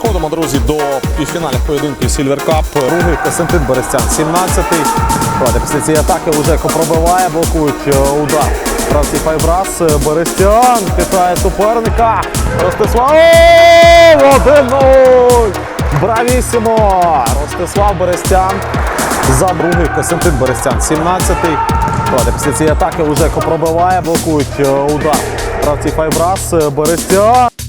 Переходимо, друзі, до півфіналів поєдинків Cup. Руги Костянтин Берестян, 17-й. Правда, після цієї атаки Лужейко пробиває, блокують е, удар. Правці Файбрас. Е, Берестян питає суперника. Ростислав 1-0. Бравісімо! Ростислав Берестян. За другий Костянтин Берестян, 17-й. Правда, після цієї атаки Лужейко пробиває, блокують е, удар. Правці Файбрас. Берестян.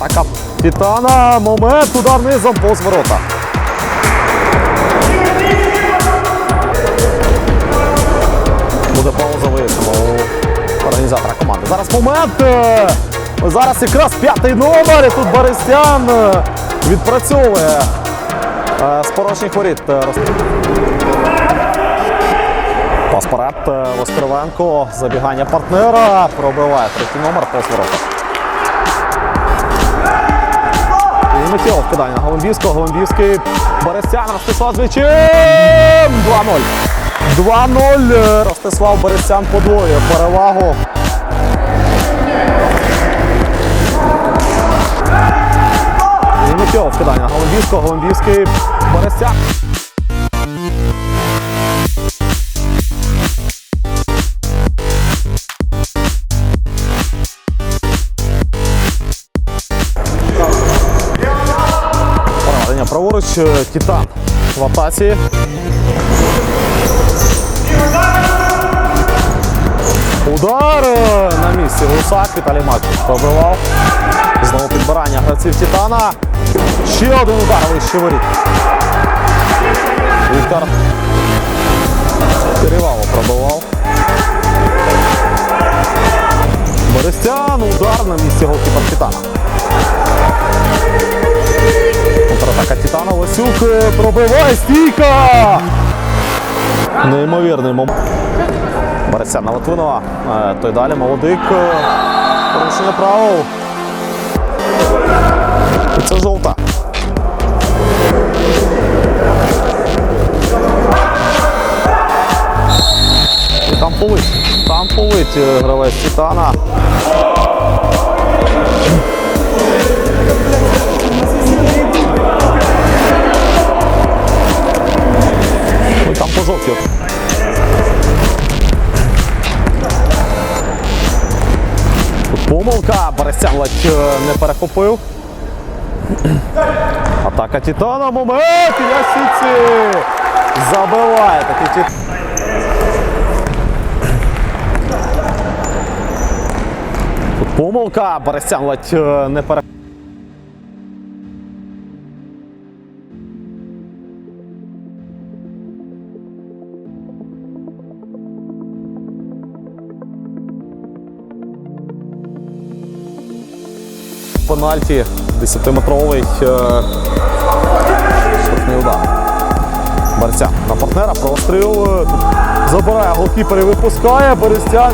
Атака Титана. Момент, удар низом повз ворота. Буде пауза вияснимо у організатора команди. Зараз момент. е, Зараз якраз п'ятий номер. І тут Борисян е, відпрацьовує е, з порожніх воріт. роз- Пас вперед, е, Воскревенко. Забігання партнера. Пробиває третій номер повз ворота. Миттєво вкидання Голомбівського. Голомбівський Берестян Ростислав звичим. 2-0. 2-0. Ростислав Берестян подвоює перевагу. Вкидання Голомбівського. Голомбівський Берестян. Праворуч. е, Титан в атаці. Удар е, на місці. Гусак Віталій Матвій пробивав. Знову підбирання гравців Титана. Ще один удар вище воріт. Віктор Кирівало пробивав. Берестян. Удар на місці голкіпер Титана. Контратака Титана Лосюк е, пробиває стійка! Неймовірний момент. Береться на Литвинова. Е, Той далі молодик. е, Порушення правил. Це жовта. І там полить. Там полить гравець Титана. І там по жовтій. от. Тут помилка, Берестян ледь е, не перехопив. Атака Титана, момент! і Я сіці! Забиває такий Титан. Помилка, Берестян ледь не перехопив. Пенальті 10-метровий е, штрафний удар. Берестян на партнера простріл. е, забирає голкіпер і випускає. Берестян.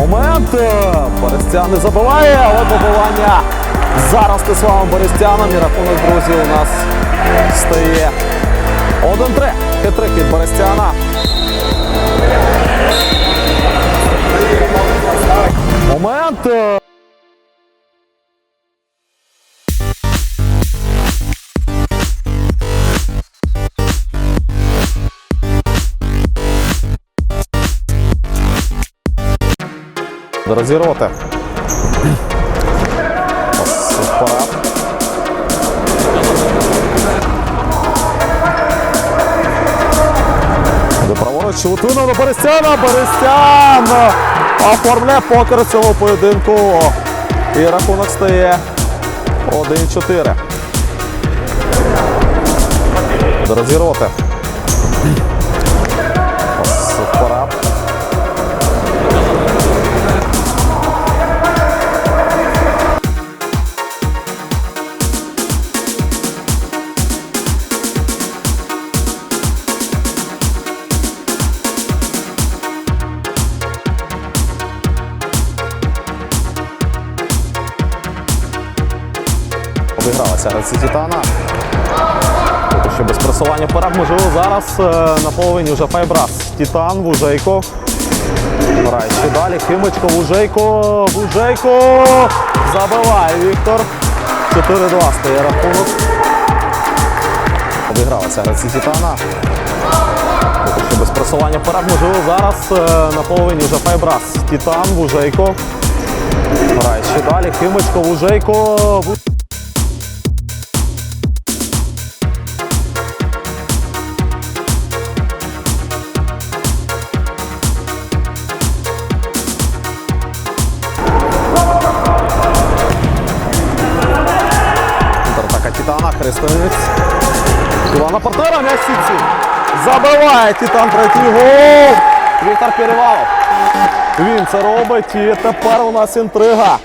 Момент. е, Берестян не забиває, але добивання за Ростиславом Берестяном. І рахунок, друзі, у нас стає 1-3. Хитрик від Берестяна. Момент. е, Розірвати. Ось вперед. До праворуч Лутвина Борисяна. Борисян оформляє покер цього поєдинку. І рахунок стає 1-4. До розірвати. Обігралася гравці Титана. Поки що без просування вперед, можливо, зараз е, на половині вже Файбрас. Титан, Вужейко. Грає ще далі. Химочко, Вужейко. Вужейко. Забиває Віктор. 4-2 стає рахунок. Обігралася гравці Титана. Поки що без просування вперед, можливо, зараз е, на половині вже Файбрас. Титан, Вужейко. Грає ще далі. Химочко, Вужейко. Титана, Христовець. Івана партнера м'яч сітці. Забиває Титан третій гол. Віктор Перевалов. Він це робить і тепер у нас інтрига.